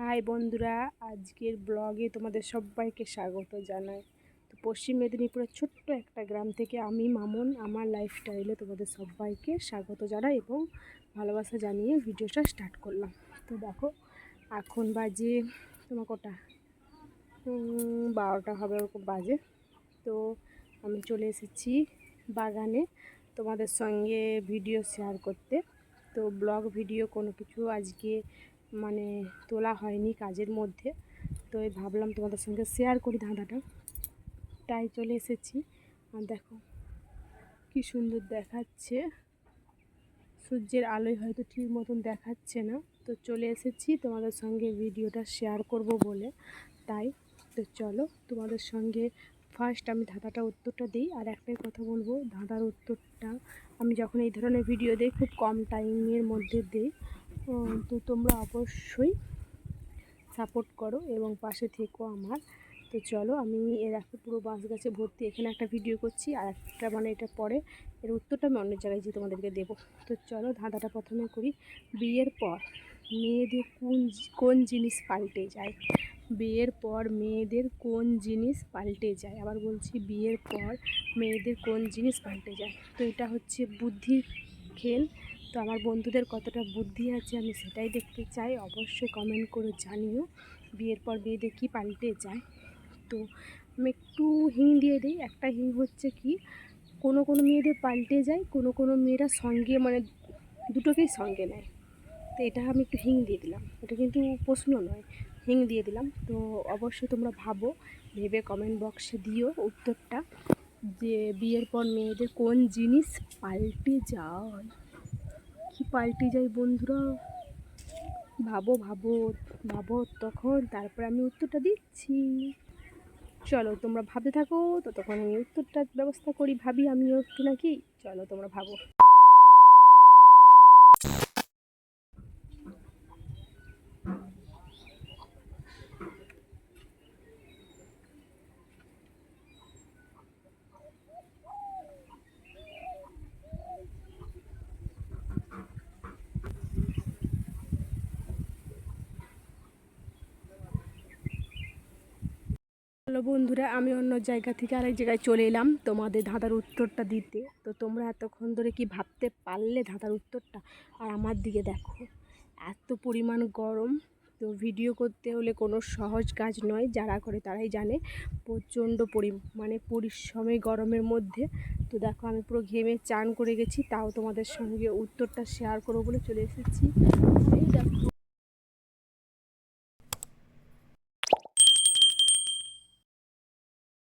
High বন্ধুরা, আজকের ব্লগে তোমাদের সবাইকে স্বাগত জানাই। তো পশ্চিম মেদিনীপুরের ছোট্ট একটা গ্রাম থেকে আমি মামুন, আমার লাইফস্টাইলে তোমাদের সবাইকে স্বাগত জানাই এবং ভালোবাসা জানিয়ে ভিডিওটা স্টার্ট করলাম। তো দেখো, এখন বাজে তোমার কটা? বারোটা হবে, ওরকম বাজে। তো আমি চলে এসেছি বাগানে তোমাদের সঙ্গে ভিডিও শেয়ার করতে। তো ব্লগ ভিডিও কোনো কিছু আজকে মানে তোলা হয়নি কাজের মধ্যে। তো ভাবলাম তোমাদের সঙ্গে শেয়ার করি ধাঁধাটা। তাই চলে এসেছি। আর দেখো, কি সুন্দর দেখাচ্ছে। সূর্যের আলোয় হয়তো ঠিক মতন দেখাচ্ছে না। তো চলে এসেছি তোমাদের সঙ্গে ভিডিওটা শেয়ার করব বলে। তাই, তো চলো তোমাদের সঙ্গে ফার্স্ট আমি ধাঁধাটা উত্তরটা দিই। আর একটাই কথা বলব, ধাঁধার উত্তরটা আমি যখন এই ধরনের ভিডিও দিই, খুব কম টাইমের মধ্যে দিই। তো তোমরা অবশ্যই সাপোর্ট করো এবং পাশে থেকো আমার। তো চলো, আমি এর একটা পুরো বাঁশ গাছে ভর্তি এখানে একটা ভিডিও করছি আর একটা মানে এটা পরে। এর উত্তরটা আমি অন্য জায়গায় গিয়ে তোমাদেরকে দেবো। তো চলো, ধাঁধাটা প্রথমে করি। বিয়ের পর মেয়েদের কোন কোন জিনিস পাল্টে যায়? বিয়ের পর মেয়েদের কোন জিনিস পাল্টে যায়? আবার বলছি, বিয়ের পর মেয়েদের কোন জিনিস পাল্টে যায়? তো এটা হচ্ছে বুদ্ধির খেল। তো আমার বন্ধুদের কতটা বুদ্ধি আছে আমি সেটাই দেখতে চাই। অবশ্যই কমেন্ট করে জানিও, বিয়ের পর মেয়েদের কী পাল্টে যায়। তো আমি একটু হিং দিয়ে দিই, একটা হিং হচ্ছে কি, কোনো কোনো মেয়েদের পাল্টে যায়, কোনো কোনো মেয়েরা সঙ্গে মানে দুটোকেই সঙ্গে নেয়। তো এটা আমি একটু হিং দিয়ে দিলাম, এটা কিন্তু প্রশ্ন নয়, হিং দিয়ে দিলাম। তো অবশ্যই তোমরা ভাবো, ভেবে কমেন্ট বক্সে দিও উত্তরটা যে বিয়ের পর মেয়েদের কোন জিনিস পাল্টে যায়। কি পাল্টে যায় বন্ধুরা। ভাবো ভাবো ভাবো তখন, তারপর আমি উত্তরটা দিচ্ছি। চলো, তোমরা ভাবতে থাকো, ততক্ষণ আমি উত্তরটার ব্যবস্থা করি, ভাবি আমিও একটু নাকি চলো, তোমরা ভাবো। হ্যালো বন্ধুরা, আমি অন্য জায়গা থেকে আরেক জায়গায় চলে এলাম তোমাদের ধাঁধার উত্তরটা দিতে। তো তোমরা এতক্ষণ ধরে কি ভাবতে পারলে ধাঁধার উত্তরটা? আর আমার দিকে দেখো, এত পরিমাণ গরম। তো ভিডিও করতে হলে কোনো সহজ কাজ নয়, যারা করে তারাই জানে। প্রচণ্ড পরি মানে পরিশ্রমে গরমের মধ্যে। তো দেখো, আমি পুরো ঘেমে চান করে গেছি, তাও তোমাদের সঙ্গে উত্তরটা শেয়ার করব বলে চলে এসেছি। দেখো।